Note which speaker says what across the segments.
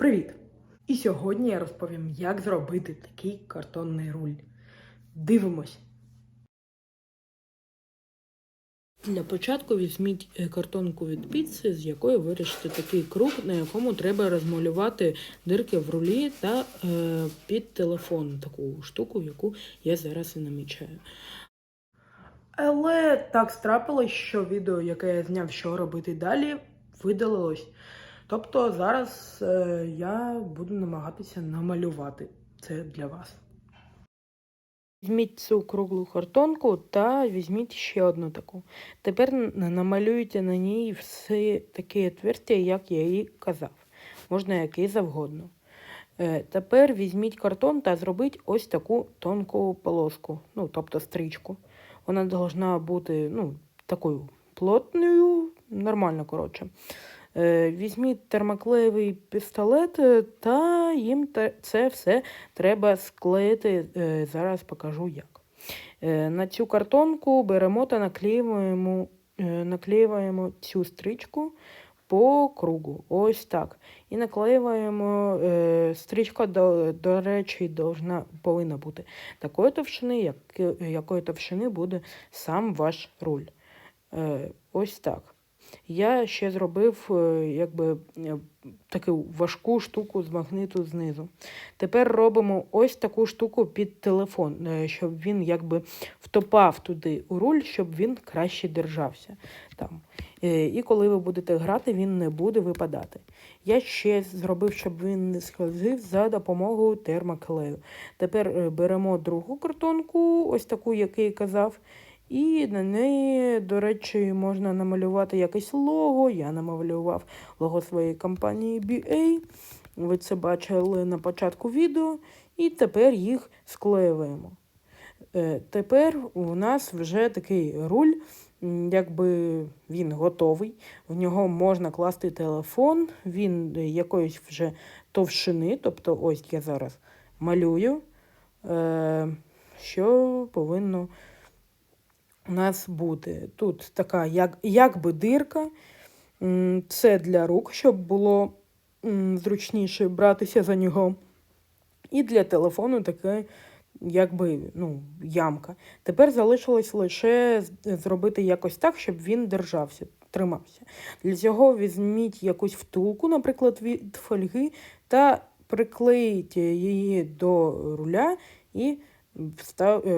Speaker 1: Привіт! І сьогодні я розповім, як зробити такий картонний руль. Дивимось. Для початку візьміть е, картонку від піци, з якої вирішите такий круг, на якому треба розмалювати дирки в рулі та е, під телефон, таку штуку, яку я зараз і намічаю. Але так страпилось, що відео, яке я зняв, що робити далі, видалилось. Тобто зараз е, я буду намагатися намалювати це для вас. Візьміть цю круглу картонку та візьміть ще одну таку. Тепер намалюйте на ній все такі отверстя, як я і казав. Можна який завгодно. Е, Тепер візьміть картон та зробіть ось таку тонку полоску, ну, тобто стрічку. Вона повинна бути ну, такою плотною, нормально, коротше. Е, Візьміть термоклеєвий пістолет е, та їм це все треба склеїти. Е, Зараз покажу як. На цю картонку беремо та наклеюємо, наклеюємо цю стрічку по кругу. Ось так. І наклеюємо стрічка, до, до речі, должна, повинна бути такої товщини, як, якої товщини буде сам ваш руль. Ось так. Я ще зробив е, якби е, таку важку штуку з магниту знизу. Тепер робимо ось таку штуку під телефон, е, щоб він якби втопав туди у руль, щоб він краще держався там. І коли ви будете грати, він не буде випадати. Я ще зробив, щоб він не скользив за допомогою термоклею. Тепер беремо другу картонку, ось таку, як я казав. І на неї, до речі, можна намалювати якесь лого. Я намалював лого своєї компанії BA. Ви це бачили на початку відео. І тепер їх склеюємо. Е, Тепер у нас вже такий руль, якби він готовий. В нього можна класти телефон, він е, якоїсь вже товщини, тобто ось я зараз малюю, е, що повинно у нас буде. Тут така як, якби дирка. Це для рук, щоб було зручніше братися за нього. І для телефону таке, якби, ну, ямка. Тепер залишилось лише зробити якось так, щоб він держався, тримався. Для цього візьміть якусь втулку, наприклад, від фольги, та приклеїть її до руля і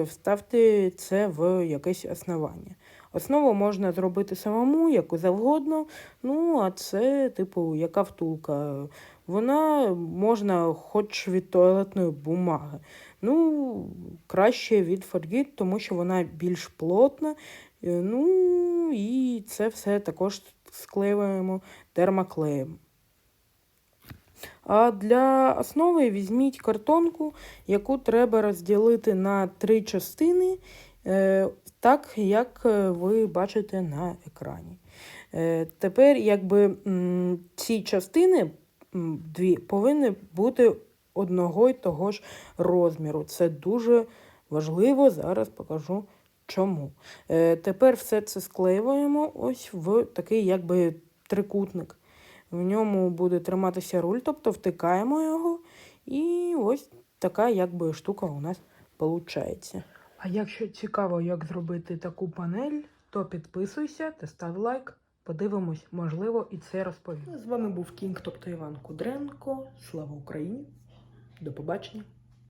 Speaker 1: вставте це в якесь основання. Основу можна зробити самому, яку завгодно. Ну, а це, типу, яка втулка. Вона можна хоч від туалетної бумаги. Ну, краще від фольги, тому що вона більш плотна. Е, Ну, і це все також склеюємо термоклеєм. А для основи візьміть картонку, яку треба розділити на три частини, е, так як е, ви бачите на екрані. Е, Тепер, якби ці частини дві повинні бути одного й того ж розміру. Це дуже важливо. Зараз покажу чому. Тепер все це склеюємо ось в такий якби трикутник. В ньому буде триматися руль, тобто втикаємо його, і ось така якби штука у нас виходить. А якщо цікаво, як зробити таку панель, то підписуйся та став лайк. Подивимось, можливо, і це розповім. З вами був Кінг, тобто Іван Кудренко. Слава Україні! До побачення!